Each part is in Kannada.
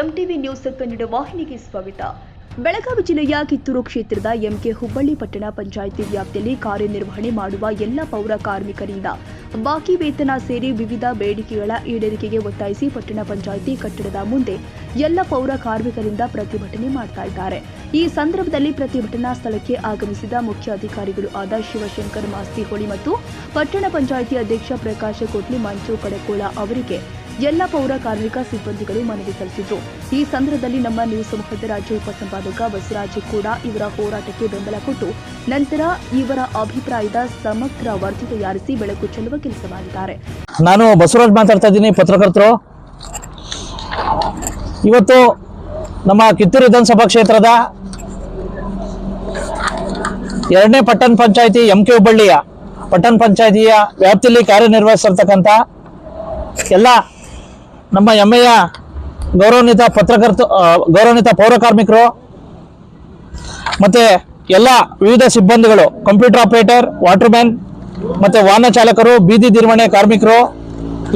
ಎಂಟಿವಿ ನ್ಯೂಸ್ ಕನ್ನಡ ವಾಹಿನಿಗೆ ಸ್ವಾಗತ. ಬೆಳಗಾವಿ ಜಿಲ್ಲೆಯ ಕಿತ್ತೂರು ಕ್ಷೇತ್ರದ ಎಂಕೆ ಹುಬ್ಬಳ್ಳಿ ಪಟ್ಟಣ ಪಂಚಾಯಿತಿ ವ್ಯಾಪ್ತಿಯಲ್ಲಿ ಕಾರ್ಯನಿರ್ವಹಣೆ ಮಾಡುವ ಎಲ್ಲ ಪೌರ ಕಾರ್ಮಿಕರಿಂದ ಬಾಕಿ ವೇತನ ಸೇರಿ ವಿವಿಧ ಬೇಡಿಕೆಗಳ ಈಡೇರಿಕೆಗೆ ಒತ್ತಾಯಿಸಿ ಪಟ್ಟಣ ಪಂಚಾಯಿತಿ ಕಟ್ಟಡದ ಮುಂದೆ ಎಲ್ಲ ಪೌರ ಕಾರ್ಮಿಕರಿಂದ ಪ್ರತಿಭಟನೆ ಮಾಡ್ತಾ ಇದ್ದಾರೆ. ಈ ಸಂದರ್ಭದಲ್ಲಿ ಪ್ರತಿಭಟನಾ ಸ್ಥಳಕ್ಕೆ ಆಗಮಿಸಿದ ಮುಖ್ಯ ಅಧಿಕಾರಿಗಳು ಆದ ಶಿವಶಂಕರ್ ಮಾಸ್ತಿಹೊಳಿ ಮತ್ತು ಪಟ್ಟಣ ಪಂಚಾಯಿತಿ ಅಧ್ಯಕ್ಷ ಪ್ರಕಾಶ ಕೋಟ್ಲಿ ಮಂಚು ಕಡಕೋಳ ಅವರಿಗೆ ಎಲ್ಲ ಪೌರ ಕಾರ್ಮಿಕ ಸಿಬ್ಬಂದಿಗಳು ಮನವಿ ಸಲ್ಲಿಸಿದ್ರು. ಈ ಸಂದರ್ಭದಲ್ಲಿ ನಮ್ಮ ನ್ಯೂಸ್ ಸಮೂಹದ ರಾಜ್ಯ ಉಪಸಂಪಾದಕ ಬಸವರಾಜ್ ಕೂಡ ಇವರ ಹೋರಾಟಕ್ಕೆ ಬೆಂಬಲ ಕೊಟ್ಟು, ನಂತರ ಇವರ ಅಭಿಪ್ರಾಯದ ಸಮಗ್ರ ವರದಿ ತಯಾರಿಸಿ ಬೆಳಕು ಚೆಲ್ಲುವ ಕೆಲಸ ಮಾಡಿದ್ದಾರೆ. ನಾನು ಬಸವರಾಜ್ ಮಾತಾಡ್ತಾ ಇದ್ದೀನಿ, ಪತ್ರಕರ್ತರು. ಇವತ್ತು ನಮ್ಮ ಕಿತ್ತೂರು ವಿಧಾನಸಭಾ ಕ್ಷೇತ್ರದ ಎರಡನೇ ಪಟ್ಟಣ ಪಂಚಾಯಿತಿ ಎಂ ಕೆ ಹುಬ್ಬಳ್ಳಿಯ ಪಟ್ಟಣ ಪಂಚಾಯತಿಯ ವ್ಯಾಪ್ತಿಯಲ್ಲಿ ಕಾರ್ಯನಿರ್ವಹಿಸಿರ್ತಕ್ಕಂಥ ಎಲ್ಲ ನಮ್ಮ ಹೆಮ್ಮೆಯ ಗೌರವಾನ್ವಿತ ಪತ್ರಕರ್ತ ಗೌರವಾನ್ವಿತ ಪೌರ ಕಾರ್ಮಿಕರು ಮತ್ತೆ ಎಲ್ಲ ವಿವಿಧ ಸಿಬ್ಬಂದಿಗಳು, ಕಂಪ್ಯೂಟರ್ ಆಪರೇಟರ್ ವಾಟರ್ ಮ್ಯಾನ್ ಮತ್ತು ವಾಹನ ಚಾಲಕರು, ಬೀದಿ ನಿರ್ವಹಣೆ ಕಾರ್ಮಿಕರು,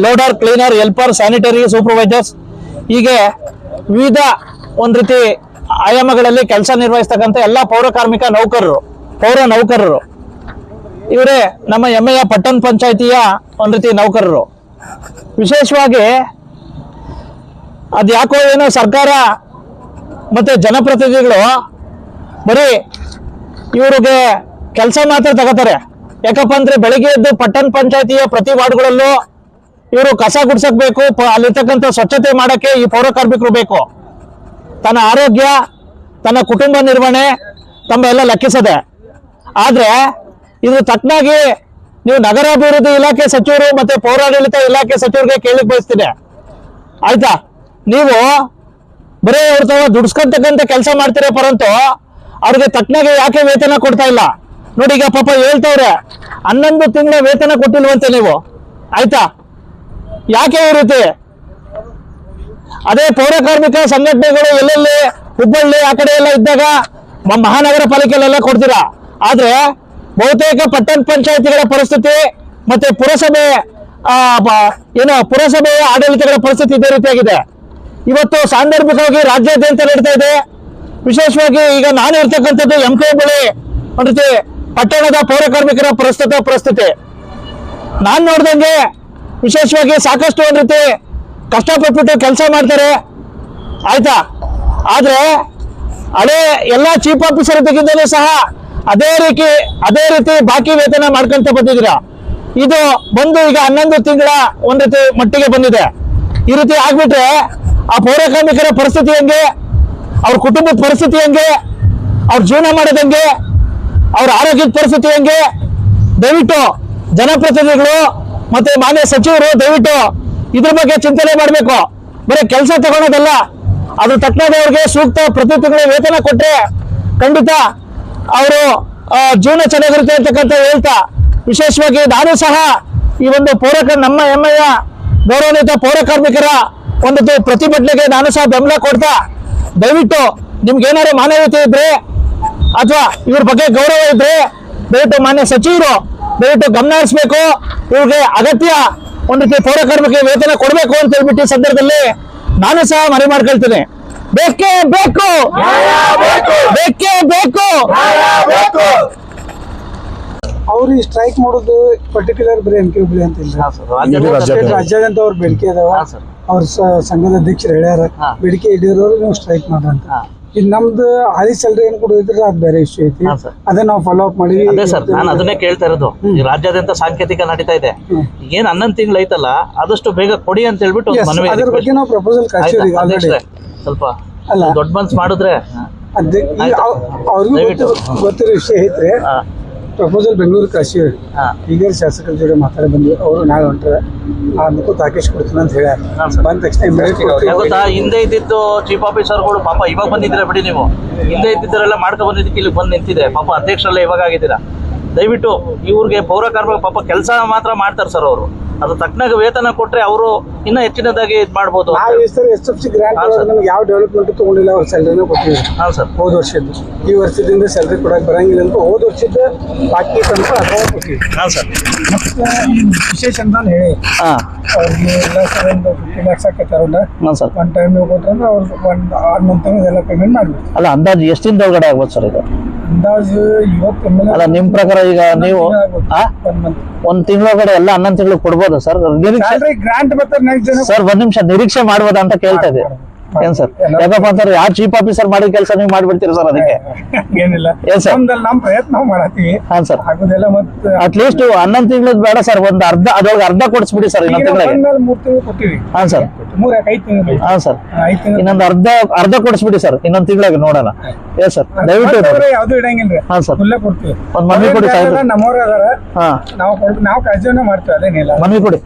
loader cleaner, helper, sanitary supervisors ಹೀಗೆ ವಿವಿಧ ಒಂದು ರೀತಿ ಆಯಾಮಗಳಲ್ಲಿ ಕೆಲಸ ನಿರ್ವಹಿಸ್ತಕ್ಕಂಥ ಎಲ್ಲ ಪೌರ ಕಾರ್ಮಿಕ ನೌಕರರು, ಪೌರ ನೌಕರರು. ಇವರೇ ನಮ್ಮ ಹೆಮ್ಮೆಯ ಪಟ್ಟಣ ಪಂಚಾಯಿತಿಯ ಒಂದು ರೀತಿ ನೌಕರರು. ವಿಶೇಷವಾಗಿ ಅದು ಯಾಕೋ ಏನೋ ಸರ್ಕಾರ ಮತ್ತೆ ಜನಪ್ರತಿನಿಧಿಗಳು ಬರೀ ಇವ್ರಿಗೆ ಕೆಲಸ ಮಾತ್ರ ತಗೋತಾರೆ. ಯಾಕಪ್ಪ ಅಂದರೆ ಬೆಳಿಗ್ಗೆ ಎದ್ದು ಪಟ್ಟಣ ಪಂಚಾಯತಿಯ ಪ್ರತಿ ವಾರ್ಡ್ಗಳಲ್ಲೂ ಇವರು ಕಸ ಗುಡ್ಸಕ್ ಬೇಕು ಪ- ಅಲ್ಲಿರ್ತಕ್ಕಂಥ ಸ್ವಚ್ಛತೆ ಮಾಡಕ್ಕೆ ಈ ಪೌರ ಕಾರ್ಮಿಕರು ಬೇಕು. ತನ್ನ ಆರೋಗ್ಯ, ತನ್ನ ಕುಟುಂಬ ನಿರ್ವಹಣೆ ತಮ್ಮ ಎಲ್ಲ ಲೆಕ್ಕಿಸದೆ. ಆದರೆ ಇದು ತಕ್ಕನಾಗಿ ನೀವು ನಗರಾಭಿವೃದ್ಧಿ ಇಲಾಖೆ ಸಚಿವರು ಮತ್ತೆ ಪೌರಾಡಳಿತ ಇಲಾಖೆ ಸಚಿವರಿಗೆ ಕೇಳಿ ಬಯಸ್ತೀನಿ. ಆಯ್ತಾ? ನೀವು ಬರೀ ಅವ್ರ ತಾವ ದುಡ್ಸ್ಕೊಂತಕ್ಕಂಥ ಕೆಲಸ ಮಾಡ್ತೀರ ಪರಂತು ಅವ್ರಿಗೆ ತಕ್ಕನಾಗೆ ಯಾಕೆ ವೇತನ ಕೊಡ್ತಾ ಇಲ್ಲ? ನೋಡಿ ಈಗ ಪಾಪ ಹೇಳ್ತವ್ರೆ, ಹನ್ನೊಂದು ತಿಂಗಳ ವೇತನ ಕೊಟ್ಟಿಲ್ವಂತೆ ನೀವು. ಆಯ್ತಾ? ಯಾಕೆ ಈ ರೀತಿ? ಅದೇ ಪೌರ ಕಾರ್ಮಿಕ ಸಂಘಟನೆಗಳು ಎಲ್ಲೆಲ್ಲಿ ಹುಬ್ಬಳ್ಳಿ ಆ ಕಡೆ ಎಲ್ಲ ಇದ್ದಾಗ ಮಹಾನಗರ ಪಾಲಿಕೆಯಲ್ಲೆಲ್ಲ ಕೊಡ್ತೀರಾ? ಆದ್ರೆ ಬಹುತೇಕ ಪಟ್ಟಣ ಪಂಚಾಯತಿಗಳ ಪರಿಸ್ಥಿತಿ ಮತ್ತೆ ಪುರಸಭೆ ಏನು ಪುರಸಭೆಯ ಆಡಳಿತಗಳ ಪರಿಸ್ಥಿತಿ ಇದೇ ರೀತಿಯಾಗಿದೆ. ಇವತ್ತು ಸಾಂದರ್ಭಿಕವಾಗಿ ರಾಜ್ಯಾದ್ಯಂತ ನಡೀತಾ ಇದೆ. ವಿಶೇಷವಾಗಿ ಈಗ ನಾನು ಇರ್ತಕ್ಕಂಥದ್ದು ಎಂ ಕೆ ಬಳಿ ಒಂದು ಪಟ್ಟಣದ ಪೌರ ಕಾರ್ಮಿಕರ ಪ್ರಸ್ತುತ ಪರಿಸ್ಥಿತಿ. ನಾನು ನೋಡ್ದಂಗೆ ವಿಶೇಷವಾಗಿ ಸಾಕಷ್ಟು ಒಂದು ರೀತಿ ಕಷ್ಟಪಟ್ಬಿಟ್ಟು ಕೆಲಸ ಮಾಡ್ತಾರೆ. ಆಯ್ತಾ? ಆದರೆ ಹಳೆ ಎಲ್ಲ ಚೀಫ್ ಆಫೀಸರ್ ತೆಗಿದಲ್ಲೂ ಸಹ ಅದೇ ರೀತಿ ಅದೇ ರೀತಿ ಬಾಕಿ ವೇತನ ಮಾಡ್ಕೊಂತ ಬಂದಿದ್ದೀರಾ. ಇದು ಬಂದು ಈಗ ಹನ್ನೊಂದು ತಿಂಗಳ ಒಂದು ರೀತಿ ಮಟ್ಟಿಗೆ ಬಂದಿದೆ. ಈ ರೀತಿ ಆಗ್ಬಿಟ್ರೆ ಆ ಪೌರ ಕಾರ್ಮಿಕರ ಪರಿಸ್ಥಿತಿ ಹೆಂಗೆ? ಅವ್ರ ಕುಟುಂಬದ ಪರಿಸ್ಥಿತಿ ಹೆಂಗೆ? ಅವ್ರ ಜೀವನ ಮಾಡೋದು ಹೆಂಗೆ? ಅವ್ರ ಆರೋಗ್ಯದ ಪರಿಸ್ಥಿತಿ ಹೆಂಗೆ? ದಯವಿಟ್ಟು ಜನಪ್ರತಿನಿಧಿಗಳು ಮತ್ತೆ ಮಾನ್ಯ ಸಚಿವರು ದಯವಿಟ್ಟು ಇದ್ರ ಬಗ್ಗೆ ಚಿಂತನೆ ಮಾಡಬೇಕು. ಬರೀ ಕೆಲಸ ತಗೊಳೋದಲ್ಲ, ಅದ್ರ ತಕ್ಕನಾದವ್ರಿಗೆ ಸೂಕ್ತ ಪ್ರತಿ ತಿಂಗಳು ವೇತನ ಕೊಟ್ಟರೆ ಖಂಡಿತ ಅವರು ಜೀವನ ಚೆನ್ನಾಗಿರುತ್ತೆ ಅಂತಕ್ಕಂಥ ಹೇಳ್ತಾ, ವಿಶೇಷವಾಗಿ ನಾನು ಸಹ ಈ ಒಂದು ಪೌರ ನಮ್ಮ ಹೆಮ್ಮೆಯ ಗೌರವಾನ್ವಿತ ಪೌರ ಕಾರ್ಮಿಕರ ಒಂದು ಪ್ರತಿಭಟನೆಗೆ ನಾನು ಸಹ ಬೆಂಬಲ ಕೊಡ್ತಾ ದಯವಿಟ್ಟು ನಿಮ್ಗೆ ಏನಾದ್ರು ಮಾನವೀಯತೆ ಇದ್ರೆ ಅಥವಾ ಇವ್ರ ಬಗ್ಗೆ ಗೌರವ ಇದ್ರೆ ದಯವಿಟ್ಟು ಮಾನ್ಯ ಸಚಿವರು ದಯವಿಟ್ಟು ಗಮನ ಹರಿಸ್ಬೇಕು ಇವ್ರಿಗೆ ಅಗತ್ಯ ಒಂದು ರೀತಿ ಪೌರ ಕಾರ್ಮಿಕ ವೇತನ ಕೊಡಬೇಕು ಅಂತ ಹೇಳ್ಬಿಟ್ಟು ಈ ಸಂದರ್ಭದಲ್ಲಿ ನಾನು ಸಹ ಮನವಿ ಮಾಡ್ಕೊಳ್ತೇನೆ. ಬೇಕೇ ಬೇಕು. ಬೇಕೇ. ಬೇಕು. ಅವ್ರು ಈ ಸ್ಟ್ರೈಕ್ ಮಾಡೋದು ಪರ್ಟಿಕ್ಯುಲರ್ ಬರೀ ಎಂ ಕೆ ಹುಬ್ಳಿ ಅಂತ ಇಲ್ಲ. ರಾಜ್ಯಾದ್ಯಂತ ಅವ್ರ ಬೇಡಿಕೆ ಅದಾವ. ಅವ್ರ ಸ- ಸಂಘದ ಅಧ್ಯಕ್ಷರು ಹೇಳ್ಯಾರ. ಬೇಡಿಕೆ ಈಡೇರೋರು ನೀವು ಸ್ಟ್ರೈಕ್ ಮಾಡ್ರಂತ ಅಂತ. ಈಗ ನಮ್ದು ಹಳಿ ಸ್ಯಾಲ್ರಿ ಏನ್ ಕೊಡೋದಿದ್ರೆ ಅದು ಬೇರೆ ಇಶ್ಯೂ ಐತಿ. ಅದೇ ನಾವು ಫಾಲೋ ಅಪ್ ಮಾಡಿವಿ. ಅದೇ ಸರ್ ನಾನು ಅದನ್ನೇ ಕೇಳ್ತಾ ಇರೋದು. ಈ ರಾಜ್ಯಾದ್ಯಂತ ಸಾಂಕೇತಿಕ ನಡೀತಾ ಇದೆ. ಏನ್ ಹನ್ನೊಂದು ತಿಂಗಳು ಐತಲ್ಲ ಆದಷ್ಟು ಬೇಗ ಕೊಡಿ ಅಂತ ಹೇಳ್ಬಿಟ್ಟು ಒಂದು ಮನವಿ ಅದ್ರ ಬಗ್ಗೆ ನಾವು ಪ್ರಪೋಸಲ್? ಕಳ್ಸಿವ್ರಿ ಆಲ್ರೆಡಿ ಸ್ವಲ್ಪ ಅಲ್ಲ. ದೊಡ್ಡ ಮನ್ಸ್ ಮಾಡಿದ್ರೆ ಅವ್ರಿಗೂ ಗೊತ್ತಿರೋ ವಿಷಯ ಐತ್ರಿ. ಪ್ರಪೋಸಲ್ ಬೆಂಗಳೂರು ಕಾಶಿ ಹಾ. ಈಗ ಶಾಸಕರ ಜೊತೆ ಮಾತಾಡಿ ಬಂದ್ವಿ. ಅವರು ನಾಳೆ ಹೊಂಟ್ರೆ ಆ ಮುಖ ತಾಕೇಶ್ ಕೊಡ್ತೀನಿ ಅಂತ ಹೇಳ್ಯಾರ. ಬಂದ ತಕ್ಷಣ immediate ಯಾಕ್ ಕೊಡ್ತೀವಿ. ಗೊತ್ತಾ ಹಿಂದೆ ಇದ್ದಿದ್ದು ಚೀಫ್ ಆಫೀಸರ್ಗಳು ಪಾಪ ಇವಾಗ ಬಂದಿದ್ರೆ ಬಿಡಿ ನೀವು. ಹಿಂದೆ ಇದ್ದಿದ್ದರೆಲ್ಲ ಮಾಡ್ಕೊ ಬಂದಿದ್ದಕ್ಕೆ ಇಲ್ಲಿ ಬಂದು ನಿಂತಿದೆ ಪಾಪ ಅಧ್ಯಕ್ಷರಲ್ಲ ಇವಾಗ ಆಗಿದ್ದೀರಾ. ದಯವಿಟ್ಟು ಇವ್ರಿಗೆ ಪೌರ ಕಾರ್ಮಿಕ ಪಾಪ ಕೆಲಸ ಮಾತ್ರ ಮಾಡ್ತಾರೆ ಸರ್ ಅವರು. ಅದು ತಕ್ಕನಾಗ ವೇತನ ಕೊಟ್ಟರೆ ಅವರು ಇನ್ನ ಹೆಚ್ಚಿನದಾಗಿ ಇದು ಮಾಡ್ಬೋದು ನಾವು ಈ ಸರಿ ಎಸ್ ಎಫ್ ಸಿ ಸರ್. ನಮ್ಗೆ ಯಾವ ಡೆವಲಪ್ಮೆಂಟ್ ತಗೊಂಡಿಲ್ಲ ಅವ್ರ ಸ್ಯಾಲ್ರಿನ ಕೊಟ್ಟಿದ್ರು ಹಾಂ ಸರ್ ಹೋದ ವರ್ಷದ್ದು. ಈ ವರ್ಷದಿಂದ ಸ್ಯಾಲ್ರಿ ಕೊಡಕ್ಕೆ ಬರಂಗಿಲ್ಲ ಅಂತ ಹೋದ ವರ್ಷದ ಬಾಕಿ ತನಕ ಅದ್ರಾಗ ಕೊಟ್ಟಿವಿ ಹಾಂ ಸರ್ ಮತ್ತೆ ಈ ವಿಶೇಷ ಅಂತ ಹೇಳಿ. ಹಾ. ಅವ್ರಿಗೆ ಎಲ್ಲ ಸರ್ ಒಂದು ಫಿಫ್ಟಿ ಲ್ಯಾಕ್ಸ್ ಅವ್ರನ್ನ ಹಾ ಸರ್ ಒನ್ ಟೈಮ್ ಕೊಟ್ರಂದ್ರೆ ಅವ್ರು ಒಂದು ಆರು ಮಂತ್ ಎಲ್ಲ ಪೇಮೆಂಟ್ ಮಾಡ್ಬೇಕು ಅಲ್ಲ ಅಂದಾಜು ಎಷ್ಟಿಂದ ಒಳಗಡೆ ಆಗ್ಬೋದು ಸರ್ ಇದು? ಅಂದಾಜು ಇವತ್ತು ಅಲ್ಲ ನಿಮ್ ಪ್ರಕಾರ ಈಗ ನೀವು ಒಂದ್ ತಿಂಗಳ ಕಡೆ ಒಂದ್ ತಿಂಗಳೊಳಗಡೆ ಎಲ್ಲ ಹನ್ನೊಂದು ತಿಂಗಳು ಕೊಡ್ಬೋದು ಸರ್? ನಿರೀಕ್ಷೆ ಗ್ರಾಂಟ್ ಬರ್ತಾರೆ ನೆಕ್ಸ್ಟ್ ಸರ್ ಒಂದ್ ನಿಮಿಷ ನಿರೀಕ್ಷೆ ಮಾಡ್ಬೋದಾ ಅಂತ ಕೇಳ್ತಾ ಇದೆ ಏನ್ ಸರ್? ಯಾಕಪ್ಪ ಅಂತಾರೆ ಯಾರು ಚೀಫ್ ಆಫೀಸರ್ ಮಾಡಿದ ಕೆಲಸ ನೀವು ಮಾಡ್ಬಿಡ್ತೀರಿ ಸರ್ ಅದಕ್ಕೆ? ಏನಿಲ್ಲ. ಏನ್ ಸರ್? ನಮ್ಮ ಪ್ರಯತ್ನ ಮಾಡತ್ತೀವಿ. ಹಾ ಸರ್. ಆಗುದಿಲ್ಲ ಮತ್ತೆ ಅಟ್ಲೀಸ್ಟ್ ಹನ್ನೊಂದು ತಿಂಗಳದ್ ಬೇಡ ಸರ್ ಒಂದ್ ಅರ್ಧ ಅದ್ರೊಳಗೆ ಅರ್ಧ ಕೊಡಿಸ್ಬಿಡಿ ಸರ್ ಇನ್ನೊಂದ್ ತಿಂಗಳಿಗೆ. ಮೂರ್ ತಿಂಗಳು ಕೊಟ್ಟಿವಿ. ಹಾ ಸರ್. ಮೂರ್ ಐದು ತಿಂಗಳು ಹಾ ಸರ್. ಇನ್ನೊಂದ್ ಅರ್ಧ ಅರ್ಧ ಕೊಡಿಸ್ಬಿಡಿ ಸರ್ ಇನ್ನೊಂದ್ ತಿಂಗಳಾಗ ನೋಡೋಣ. Yes sir? ದಯವಿಟ್ಟು. ಯಾವ್ದು ಇಡಂಗಿಲ್ರಿ. ಹಾ ಸರ್. ಕೊಡ್ತೀವಿ. ಒಂದ್ ಮನವಿ ಕೊಡಿ ಸರ್ ನಮ್ಮವ್ರ ಅದಾರ ಹಾ. ನಾವು ನಾವು ಕಾಳಜಿನ ಮಾಡ್ತೀವಿ ಅದೇನಿಲ್ಲ. ಮನವಿ ಕೊಡಿ.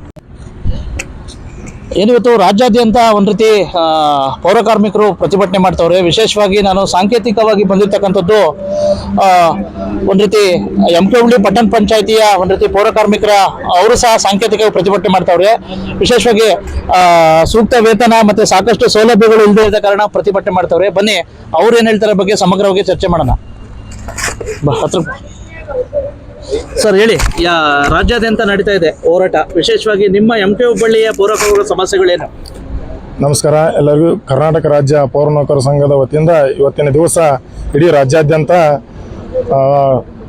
ಏನಿವತ್ತು ರಾಜ್ಯಾದ್ಯಂತ ಒಂದು ರೀತಿ ಪೌರಕಾರ್ಮಿಕರು ಪೌರ ಕಾರ್ಮಿಕರು ಪ್ರತಿಭಟನೆ ಮಾಡ್ತವ್ರೆ. ವಿಶೇಷವಾಗಿ ನಾನು ಸಾಂಕೇತಿಕವಾಗಿ ಬಂದಿರತಕ್ಕಂಥದ್ದು ಒಂದು ರೀತಿ ಎಂ ಕೆ ಉಂಡಿ ಪಟ್ಟಣ ಪಂಚಾಯಿತಿಯ ಒಂದು ರೀತಿ ಪೌರ ಕಾರ್ಮಿಕರ, ಅವರು ಸಹ ಸಾಂಕೇತಿಕವಾಗಿ ಪ್ರತಿಭಟನೆ ಮಾಡ್ತವ್ರೆ. ವಿಶೇಷವಾಗಿ ಸೂಕ್ತ ವೇತನ ಮತ್ತೆ ಸಾಕಷ್ಟು ಸೌಲಭ್ಯಗಳು ಇಲ್ಲದೆ ಇದ್ದ ಕಾರಣ ಪ್ರತಿಭಟನೆ ಮಾಡ್ತವ್ರೆ. ಬನ್ನಿ, ಅವ್ರು ಏನು ಹೇಳ್ತಾರೆ ಬಗ್ಗೆ ಸಮಗ್ರವಾಗಿ ಚರ್ಚೆ ಮಾಡೋಣ. ಹತ್ರ. ಸರ್ ಹೇಳಿ. ಯಾ ರಾಜ್ಯಾದ್ಯಂತ ನಡೀತಾ ಇದೆ ಹೋರಾಟ. ವಿಶೇಷವಾಗಿ ನಿಮ್ಮ ಎಂ ಕೆ ಹುಬ್ಬಳ್ಳಿಯ ಪೌರಕರ್ಮಿಗಳ ಸಮಸ್ಯೆಗಳೇನು? ನಮಸ್ಕಾರ. ಎಲ್ಲರಿಗೂ ಕರ್ನಾಟಕ ರಾಜ್ಯ ಪೌರ ನೌಕರ ಸಂಘದ ವತಿಯಿಂದ ಇವತ್ತಿನ ದಿವಸ ಇಡೀ ರಾಜ್ಯಾದ್ಯಂತ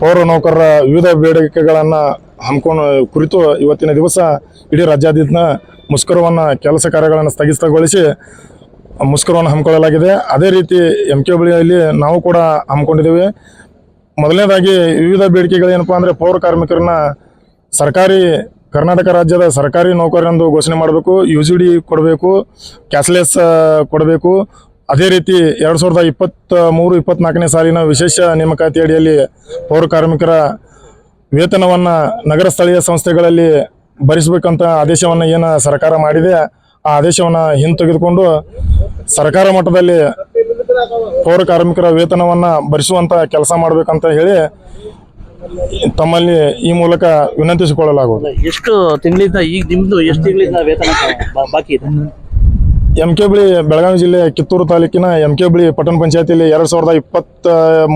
ಪೌರ ನೌಕರರ ವಿವಿಧ ಬೇಡಿಕೆಗಳನ್ನು ಹಮ್ಮಿಕೊಂಡು ಕುರಿತು ಇವತ್ತಿನ ದಿವಸ ಇಡೀ ರಾಜ್ಯಾದ್ಯಂತ ಮುಷ್ಕರವನ್ನು ಕೆಲಸ ಕಾರ್ಯಗಳನ್ನು ಸ್ಥಗಿತಗೊಳಿಸಿ ಮುಷ್ಕರವನ್ನು ಹಮ್ಮಿಕೊಳ್ಳಲಾಗಿದೆ. ಅದೇ ರೀತಿ ಎಂ ಕೆ ಬಳಿಯಲ್ಲಿ ನಾವು ಕೂಡ ಹಮ್ಮಿಕೊಂಡಿದ್ದೇವೆ. ಮೊದಲನೇದಾಗಿ ವಿವಿಧ ಬೇಡಿಕೆಗಳೇನಪ್ಪ ಅಂದರೆ ಪೌರ ಕಾರ್ಮಿಕರನ್ನ ಸರ್ಕಾರಿ, ಕರ್ನಾಟಕ ರಾಜ್ಯದ ಸರ್ಕಾರಿ ನೌಕರರೆಂದು ಘೋಷಣೆ ಮಾಡಬೇಕು ಯು ಜಿ ಡಿ ಕೊಡಬೇಕು ಕ್ಯಾಶ್ಲೆಸ್ ಕೊಡಬೇಕು. ಅದೇ ರೀತಿ ಎರಡು ಸಾವಿರದ ಇಪ್ಪತ್ತ ಮೂರು ಇಪ್ಪತ್ನಾಲ್ಕನೇ ಸಾಲಿನ ವಿಶೇಷ ನೇಮಕಾತಿ ಅಡಿಯಲ್ಲಿ ಪೌರ ಕಾರ್ಮಿಕರ ವೇತನವನ್ನು ನಗರ ಸ್ಥಳೀಯ ಸಂಸ್ಥೆಗಳಲ್ಲಿ ಭರಿಸಬೇಕಂತ ಆದೇಶವನ್ನು ಏನು ಸರ್ಕಾರ ಮಾಡಿದೆ, ಆ ಆದೇಶವನ್ನು ಹಿಂತೆಗೆದುಕೊಂಡು ಸರ್ಕಾರ ಮಟ್ಟದಲ್ಲಿ ಪೌರ ಕಾರ್ಮಿಕರ ವೇತನವನ್ನು ಭರಿಸುವಂಥ ಕೆಲಸ ಮಾಡಬೇಕಂತ ಹೇಳಿ ತಮ್ಮಲ್ಲಿ ಈ ಮೂಲಕ ವಿನಂತಿಸಿಕೊಳ್ಳಲಾಗುವುದು. ಎಷ್ಟು ತಿಂಗಳಿಂದ ಈಗ ನಿಮ್ದು ಎಷ್ಟು ತಿಂಗಳಿಂದ ವೇತನ ಬಾಕಿ ಇದೆ? ಎಂ ಕೆ ಬಳಿ ಬೆಳಗಾವಿ ಜಿಲ್ಲೆ ಕಿತ್ತೂರು ತಾಲೂಕಿನ ಎಂ ಕೆ ಬಳಿ ಪಟ್ಟಣ ಪಂಚಾಯತಿಯಲ್ಲಿ ಎರಡು ಸಾವಿರದ ಇಪ್ಪತ್ತ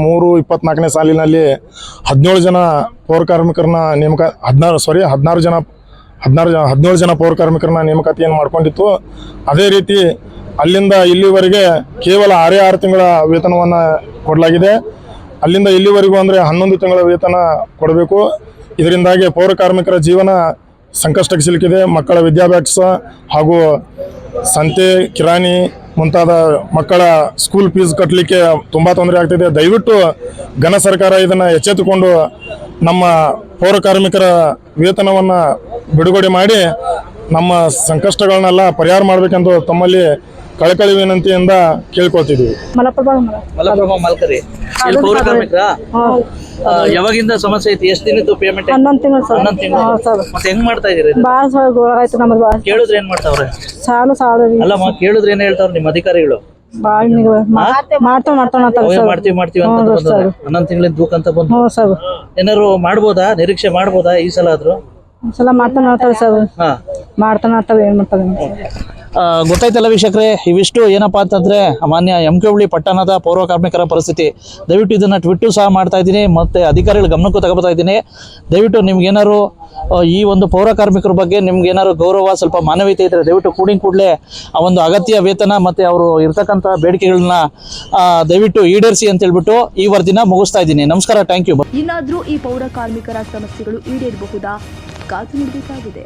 ಮೂರು ಇಪ್ಪತ್ನಾಲ್ಕನೇ ಸಾಲಿನಲ್ಲಿ ಹದಿನೇಳು ಜನ ಪೌರ ಕಾರ್ಮಿಕರನ್ನ ನೇಮಕ ಹದಿನಾರು ಸಾರಿ ಹದಿನಾರು ಜನ ಹದಿನಾರು ಜನ ಹದಿನೇಳು ಜನ ಪೌರ ಕಾರ್ಮಿಕರನ್ನ ನೇಮಕಾತಿಯನ್ನು ಮಾಡ್ಕೊಂಡಿತ್ತು. ಅದೇ ರೀತಿ ಅಲ್ಲಿಂದ ಇಲ್ಲಿವರೆಗೆ ಕೇವಲ ಆರೇ ಆರು ತಿಂಗಳ ವೇತನವನ್ನು ಕೊಡಲಾಗಿದೆ. ಅಲ್ಲಿಂದ ಇಲ್ಲಿವರೆಗೂ ಅಂದರೆ ಹನ್ನೊಂದು ತಿಂಗಳ ವೇತನ ಕೊಡಬೇಕು. ಇದರಿಂದಾಗಿ ಪೌರ ಕಾರ್ಮಿಕರ ಜೀವನ ಸಂಕಷ್ಟಕ್ಕೆ ಸಿಲುಕಿದೆ. ಮಕ್ಕಳ ವಿದ್ಯಾಭ್ಯಾಸ ಹಾಗೂ ಸಂತೆ, ಕಿರಾಣಿ ಮುಂತಾದ ಮಕ್ಕಳ ಸ್ಕೂಲ್ ಫೀಸ್ ಕಟ್ಟಲಿಕ್ಕೆ ತುಂಬ ತೊಂದರೆ ಆಗ್ತಿದೆ. ದಯವಿಟ್ಟು ಘನ ಸರ್ಕಾರ ಇದನ್ನು ಎಚ್ಚೆತ್ತುಕೊಂಡು ನಮ್ಮ ಪೌರ ಕಾರ್ಮಿಕರ ವೇತನವನ್ನು ಬಿಡುಗಡೆ ಮಾಡಿ ನಮ್ಮ ಸಂಕಷ್ಟಗಳನ್ನೆಲ್ಲ ಪರಿಹಾರ ಮಾಡಬೇಕೆಂದು ತಮ್ಮಲ್ಲಿ ಕಳಕಳಿ ವಿನಂತಿಯಿಂದ ಕೇಳ್ಕೊತಿದೀವಿ ಮಲಪ್ರಭಾ ಮಲಪ್ರಭಾ ಮಾಲ್ಕರಿ. ಇಲ್ಲಿ ಪೌರ ಕಾರ್ಮಿಕರ? ಯಾವಾಗಿಂದ ಸಮಸ್ಯೆ ಐತಿ? ಎಷ್ಟು ದಿನದ್ದು ಪೇಮೆಂಟ್ ಹನ್ನೊಂದು ತಿಂಗಳು ಸರ್. ಹನ್ನೊಂದು ತಿಂಗಳು. ಸರ್. ಮತ್ತೆ ಹೆಂಗ್ ಮಾಡ್ತಾ ಇದೀರಿ ಇದು? ಭಾಳ ಆಯ್ತು ಭಾಳ ಕೇಳಿದ್ರೆ ಏನ್ ಮಾಡ್ತಾವ್ರೆ? ಸಾಲು ಸಾಲು ರೀ. ಅಲ್ಲಮ್ಮ ಕೇಳಿದ್ರೆ ಏನ್ ಹೇಳ್ತಾವ್ರೆ ನಿಮ್ಮ ಅಧಿಕಾರಿಗಳು? ಭಾಳ ನಿಗ ಮಾಡ್ತಾವ ಮಾಡ್ತಾವ ಅಂತಾರೆ ಅವೇ ಸರ್. ಮಾಡ್ತೀವಿ ಮಾಡ್ತೀವಿ ಅಂತ ಬಂದವ್ರೆ. ಸರ್. ಹನ್ನೊಂದು ತಿಂಗಳಿಂದ ದೂಕ ಅಂತ ಬಂದು. ಹ್ಞೂ ಸರ್. ಏನಾರು ಮಾಡ್ಬೋದಾ? ನಿರೀಕ್ಷೆ ಮಾಡ್ಬೋದಾ ಈ ಸಲ ಆದ್ರೂ? ಒಂದ್ಸಲ ಮಾಡ್ತಾನೆ ಅಂತಾರೆ ಸರ್. ಹಾ. ಏನು ಮಾಡ್ತಾರೆ ಗೊತ್ತಾಯ್ತಲ್ಲ ವೀಕ್ಷಕರೇ, ಇವಿಷ್ಟು ಏನಪ್ಪಾ ಅಂತಂದ್ರೆ ಮಾನ್ಯ ಎಂ ಕೆ ಹುಬ್ಳಿ ಪಟ್ಟಣದ ಪೌರ ಕಾರ್ಮಿಕರ ಪರಿಸ್ಥಿತಿ. ದಯವಿಟ್ಟು ಇದನ್ನ ಟ್ವಿಟ್ಟು ಸಹ ಮಾಡ್ತಾ ಇದ್ದೀನಿ, ಮತ್ತೆ ಅಧಿಕಾರಿಗಳ ಗಮನಕ್ಕೂ ತಗೋತಾ ಇದ್ದೀನಿ. ದಯವಿಟ್ಟು ನಿಮ್ಗೇನಾದ್ರು ಈ ಒಂದು ಪೌರ ಕಾರ್ಮಿಕರ ಬಗ್ಗೆ ನಿಮ್ಗೆ ಏನಾದ್ರು ಗೌರವ, ಸ್ವಲ್ಪ ಮಾನವೀಯತೆ ಇದ್ರೆ ದಯವಿಟ್ಟು ಕೂಡಿನ ಕೂಡಲೇ ಆ ಒಂದು ಅಗತ್ಯ ವೇತನ ಮತ್ತೆ ಅವರು ಇರ್ತಕ್ಕಂಥ ಬೇಡಿಕೆಗಳನ್ನ ದಯವಿಟ್ಟು ಈಡೇರಿಸಿ ಅಂತ ಹೇಳ್ಬಿಟ್ಟು ಈ ವರದಿನ ಮುಗಿಸ್ತಾ ಇದ್ದೀನಿ. ನಮಸ್ಕಾರ ಥ್ಯಾಂಕ್ ಯು ಇನ್ನಾದ್ರೂ ಈ ಪೌರ ಕಾರ್ಮಿಕರ ಸಮಸ್ಯೆಗಳು ಈಡೇರಬಹುದಾ? ಕಾದು ನೋಡಬೇಕಾಗಿದೆ.